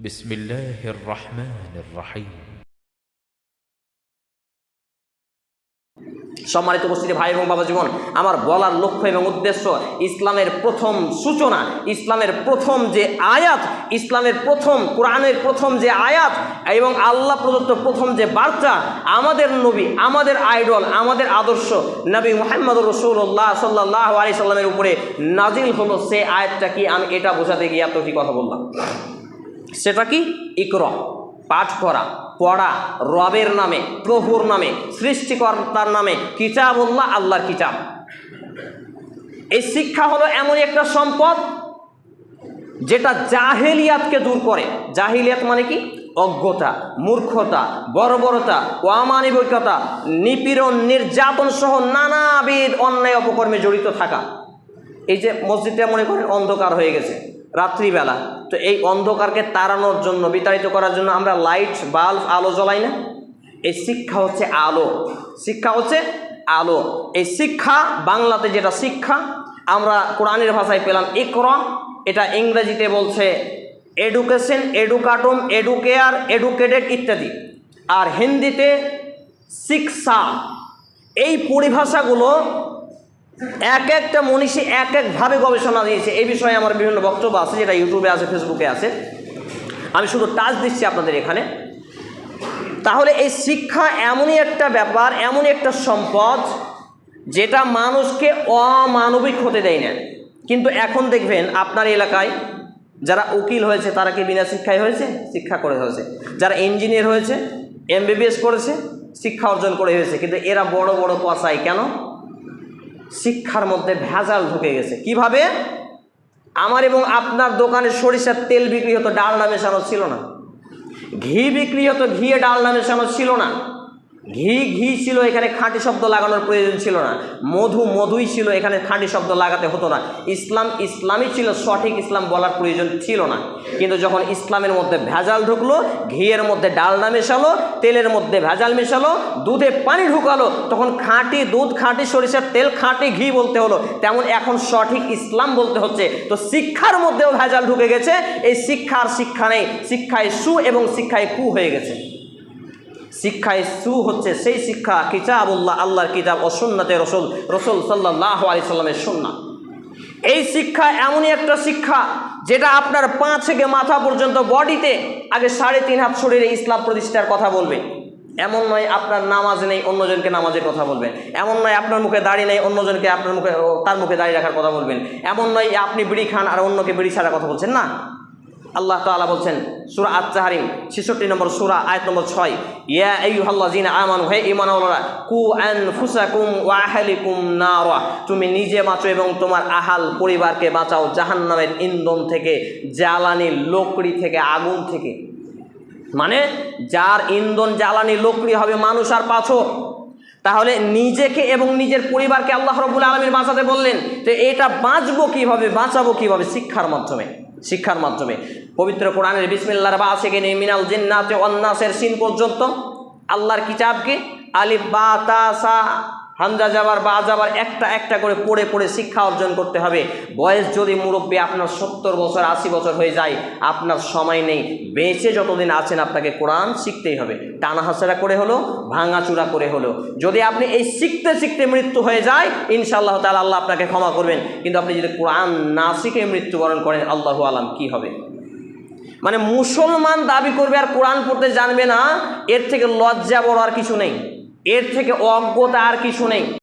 بسم الله الرحمن الرحيم সম্মানিত উপস্থিতি ভাই এবং বাবা জীবন আমার বলার লক্ষ্য এবং উদ্দেশ্য ইসলামের প্রথম সূচনা ইসলামের প্রথম যে আয়াত ইসলামের প্রথম কোরআনের প্রথম যে আয়াত এবং আল্লাহ প্রদত্ত প্রথম যে বার্তা আমাদের নবী আমাদের আইডল আমাদের আদর্শ নবী মোহাম্মদ রসুল্লাহ সাল্লাহ আলি সাল্লামের উপরে নাজিল হলো সে আয়াতটা কি আমি এটা বোঝাতে গিয়ে এতটি কথা বললাম সেটা কি? ইকর, পাঠ করা, পড়া, রবের নামে, প্রভুর নামে, সৃষ্টিকর্তার নামে, কিতাবুল্লাহ, আল্লাহর কিতাব। এই শিক্ষা হলো এমন একটা সম্পদ যেটা জাহেলিয়াতকে দূর করে। জাহিলিয়াত মানে কি? অজ্ঞতা, মূর্খতা, বর্বরতা, অমানবিকতা, নিপীড়ন নির্যাতন সহ নানাবিধ অন্যায় অপকর্মে জড়িত থাকা। এই যে মসজিদটা মনে করেন অন্ধকার হয়ে গেছে। রাত্রিবেলা। তো এই অন্ধকারকে তাড়ানোর জন্য, বিতাড়িত করার জন্য আমরা লাইট বাল্ব আলো জ্বলাই না। এই শিক্ষা হচ্ছে আলো। শিক্ষা হচ্ছে আলো। এই শিক্ষা, বাংলাতে যেটা শিক্ষা, আমরা কোরআনের ভাষায় পেলাম ইকরা। এটা ইংরেজিতে বলছে এডুকেশন এডুকাটম এডুকেয়ার এডুকেটেড ইত্যাদি। আর হিন্দিতে শিক্ষা। এই পরিভাষাগুলো এক একটা মনীষী এক একভাবে গবেষণা দিয়েছে। এই বিষয়ে আমার বিভিন্ন বক্তব্য আছে, যেটা ইউটিউবে আছে ফেসবুকে আছে। আমি শুধু টাচ দিচ্ছি আপনাদের এখানে। তাহলে এই শিক্ষা এমনই একটা ব্যাপার, এমনই একটা সম্পদ, যেটা মানুষকে অমানবিক হতে দেয় না। কিন্তু এখন দেখবেন, আপনার এলাকায় যারা উকিল হয়েছে, তারা কি বিনা শিক্ষায় হয়েছে? শিক্ষা করে হয়েছে। যারা ইঞ্জিনিয়ার হয়েছে এমবিবিএস করেছে, শিক্ষা অর্জন করে হয়েছে। কিন্তু এরা বড় বড় পশায় কেন? শিক্ষার মধ্যে ভেজাল ঢুকে গেছে। কীভাবে? আমার এবং আপনার দোকানে সরিষার তেল বিক্রি হতো ডাল ডালনা মেশানো ছিল না। ঘি বিক্রি হতো, ঘিয়ে ডাল ডালনা মেশানো ছিল না। ঘি ঘি ছিল এখানে খাঁটি শব্দ লাগানোর প্রয়োজন ছিল না। মধু, মধুই ছিল এখানে খাঁটি শব্দ লাগাতে হতো না। ইসলাম, ইসলামই ছিল সঠিক ইসলাম বলার প্রয়োজন ছিল না। কিন্তু যখন ইসলামের মধ্যে ভেজাল ঢুকলো, ঘিয়ের মধ্যে ডালনা মেশালো, তেলের মধ্যে ভেজাল মেশালো, দুধে পানি ঢুকালো, তখন খাঁটি দুধ, খাঁটি সরিষার তেল, খাঁটি ঘি বলতে হলো। তেমন এখন সঠিক ইসলাম বলতে হচ্ছে। তো শিক্ষার মধ্যেও ভেজাল ঢুকে গেছে। এই শিক্ষার শিক্ষা নেই। শিক্ষায় সু এবং শিক্ষায় কু হয়ে গেছে। শিক্ষায় সু হচ্ছে সেই শিক্ষা কিতাবুল্লাহ, আল্লাহর কিতাব ও রসুল রসুল সাল্লাহ আলি সাল্লামের সুন্না এই শিক্ষা এমনই একটা শিক্ষা যেটা আপনার পা থেকে মাথা পর্যন্ত বডিতে আগে সাড়ে তিন হাত শরীরে ইসলাম প্রতিষ্ঠার কথা বলবে। এমন নয় আপনার নামাজ নেই, অন্যজনকে নামাজের কথা বলবেন। এমন নয় আপনার মুখে দাড়ি নেই, অন্যজনকে আপনার মুখে তার মুখে দাড়ি রাখার কথা বলবেন। এমন নয় আপনি বিড়ি খান আর অন্যকে বিড়ি ছাড়ার কথা বলছেন না। আল্লাহ তাআলা বলছেন, সূরা আত-তাহরিম 66 নম্বর সূরা, আয়াত নম্বর 6 আইয়ুহাল্লাযিনা আমানু, হে কু নারা, তুমি নিজে বাঁচো এবং তোমার আহাল পরিবারকে বাঁচাও জাহান্নামের ইন্ধন থেকে, জ্বালানি লোকড়ি থেকে, আগুন থেকে। মানে যার ইন্ধন জ্বালানি লোকড়ি হবে, মানুষ আর পাথর। তাহলে নিজেকে এবং নিজের পরিবারকে আল্লাহ রবুল আলমীর বাঁচাতে বললেন, তো এটা বাঁচবো কীভাবে, বাঁচাবো কীভাবে শিক্ষার মাধ্যমে? শিক্ষার মাধ্যমে। পবিত্র কোরআনের বিসমিল্লার বা আছে কিনে মিনাল জিন্নাতে অন্নাসের সিন পর্যন্ত আল্লাহর কিতাবকে আলিফ বা তা হামজা যাবার বা যাবার একটা একটা করে পড়ে পড়ে শিক্ষা অর্জন করতে হবে। বয়স যদি মুরব্বী আপনার সত্তর বছর, আশি বছর হয়ে যায়, আপনার সময় নেই। বেঁচে যতদিন আছেন আপনাকে কোরআন শিখতেই হবে। টানা হাসড়া করে হলো ভাঙাচুরা করে হলো। যদি আপনি এই শিখতে শিখতে মৃত্যু হয়ে যায়, ইনশাআল্লাহ তাআলা আল্লাহ আপনাকে ক্ষমা করবেন। কিন্তু আপনি যদি কোরআন না শিখে মৃত্যুবরণ করেন, আল্লাহ আলাম, কি হবে? মানে মুসলমান দাবি করবে আর কোরআন পড়তে জানবে না, এর থেকে লজ্জা বড় আর কিছু নেই। এর থেকে অজ্ঞতা আর কিছু নেই।